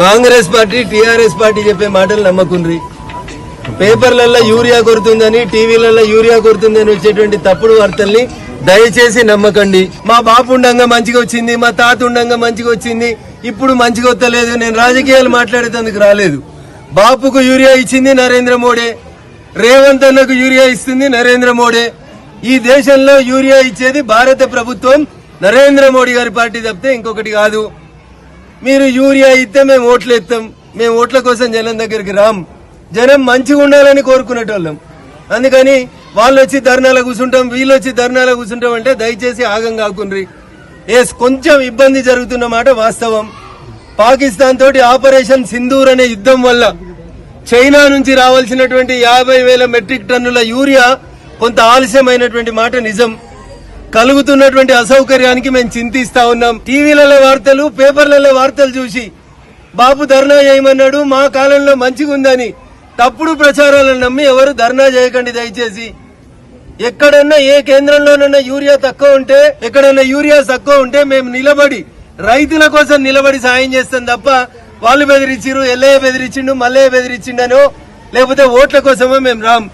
Congress party TRS party చెప్పే మాటలు నమ్మకుండ్రి. పేపర్లలో యూరియా కొడుతుందని టీవీలలో యూరియా కొడుతుందని వచ్చేటువంటి తప్పుడు వార్తల్ని దయచేసి నమ్మకండి. మా బాపు ఉండంగా మంచిగా వచ్చింది మా తాత ఉండంగా మంచిగా వచ్చింది ఇప్పుడు మంచిగా వస్తలేదు నేను రాజకీయాలు మాట్లాడేందుకు రాలేదు. బాపుకు యూరియా ఇచ్చింది నరేంద్ర మోడీ రేవంత్ అన్నకు యూరియా ఇస్తుంది నరేంద్ర మోడీ. ఈ దేశంలో యూరియా ఇచ్చేది భారత ప్రభుత్వం నరేంద్ర మోడీ గారి పార్టీ తప్పితే ఇంకొకటి కాదు. మీరు యూరియా ఇస్తే మేము ఓట్లు ఎత్తాం. మేము ఓట్ల కోసం జనం దగ్గరికి రాం. జనం మంచిగా ఉండాలని కోరుకునేటోళ్ళం. అందుకని వాళ్ళు వచ్చి ధర్నాలో కూర్చుంటాం వీళ్ళు వచ్చి ధర్నాలో కూర్చుంటాం అంటే దయచేసి ఆగం కాకుండ్రి. ఎస్ కొంచెం ఇబ్బంది జరుగుతున్న మాట వాస్తవం. పాకిస్తాన్ తోటి ఆపరేషన్ సింధూర్ అనే యుద్ధం వల్ల చైనా నుంచి రావాల్సినటువంటి యాభై వేల మెట్రిక్ టన్నుల యూరియా కొంత ఆలస్యమైనటువంటి మాట నిజం. కలుగుతున్నటువంటి అసౌకర్యానికి మేము చింతిస్తా ఉన్నాం. టీవీలలో వార్తలు పేపర్లలో వార్తలు చూసి బాబు ధర్నా చేయమన్నాడు మా కాలంలో మంచిగా ఉందని తప్పుడు ప్రచారాలను నమ్మి ఎవరు ధర్నా చేయకండి దయచేసి. ఎక్కడన్నా ఏ కేంద్రంలోనన్నా యూరియా తక్కువ ఉంటే ఎక్కడన్నా యూరియా తక్కువ ఉంటే మేము నిలబడి రైతుల కోసం నిలబడి సాయం చేస్తాం తప్ప వాళ్ళు బెదిరించారు ఎల్లయ్య బెదిరించిండు మల్లయ్య బెదిరించిండనో లేకపోతే ఓట్ల కోసమో మేము రాం.